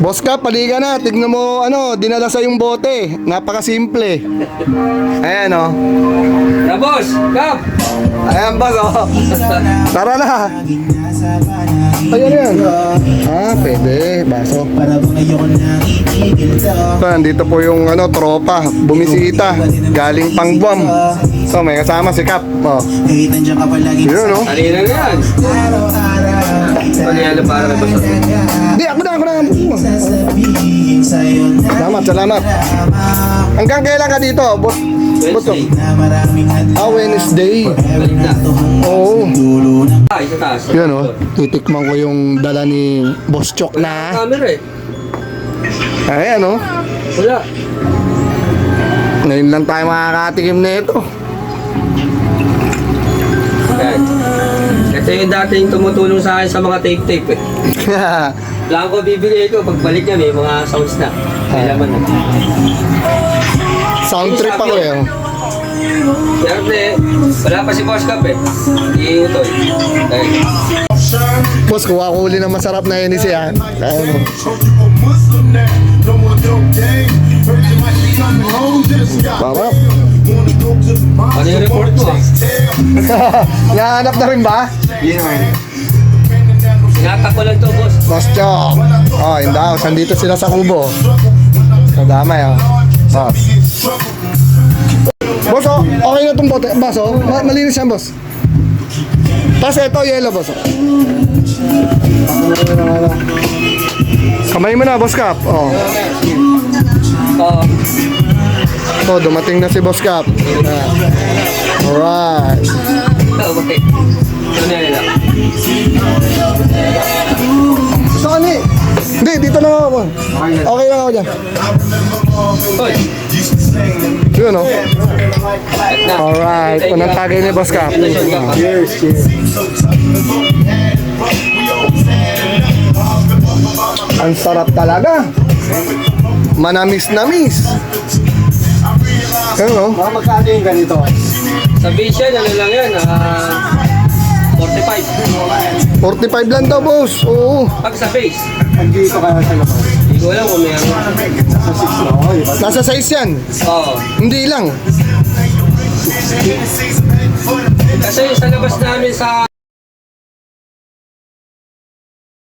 Boss ka, paliga na. Tignan mo, ano, dinala sa yung bote. Napakasimple. Ayan, oh. Na boss, kap! Ayan, boss, oh. Tara na. Ayan, yan. Ah, pwede. Baso. Ito, nandito po yung ano, tropa. Bumisita. Galing Pangbuam. So, may kasama si Kap. Oh. Yun, oh. Kanina na yan. Pangyalo para may basta. Hindi, ako na, ako na. Salamat, salamat. Hanggang kailan ka dito, oh. Wednesday. Ah, Wednesday. Oo. taas. Yan, oh. Titikman ko yung dala ni Boss Chok na. Camera eh. Ayan, oh. Wala. Ngayon lang tayo makakatikim na ito. Ito yung dating tumutulong sa akin sa mga tape-tape eh. Lang ko bibili ito, pagbalik niya may mga sounds na. May laman na. Sound trip ako eh. Siyempre, wala pa si Boss Cup eh. Hindi ito eh. Boss, kuha ko uli ng masarap na yun siya. Ayan, oh. Baba. ano yung report mo? Nahanap na rin ba? Sinatak ko lang to, boss. Boss Chok. Oh, yung daw. Sandito sila sa kubo. Sa damay, oh. Boss. Boss, oh. Okay na itong bote. Boss, oh. Ma- malinis yan, boss. Tapos ito, yellow, boss. oh. Kamay mo na, boss Cap. Oh. Oo. Ito, dumating na si boss Cap. Ah. Ako. Okay lang ako dyan. Hoy, Yun, oh. at na. Alright. Unang tagay ni boss Cap. Cheers, cheers. Ang sarap talaga. Manamis-namis. Ano? Mga magkano yung ganito? Sa yan, ano lang yan, ah... 45. 45 lang daw, boss. Oo. Pag sa face, Andito kaya sa labas. hindi ko alam kung meron. Sa 6 na ba? Nasa size yan. Oo. Hindi lang. Kasi sa labas namin sa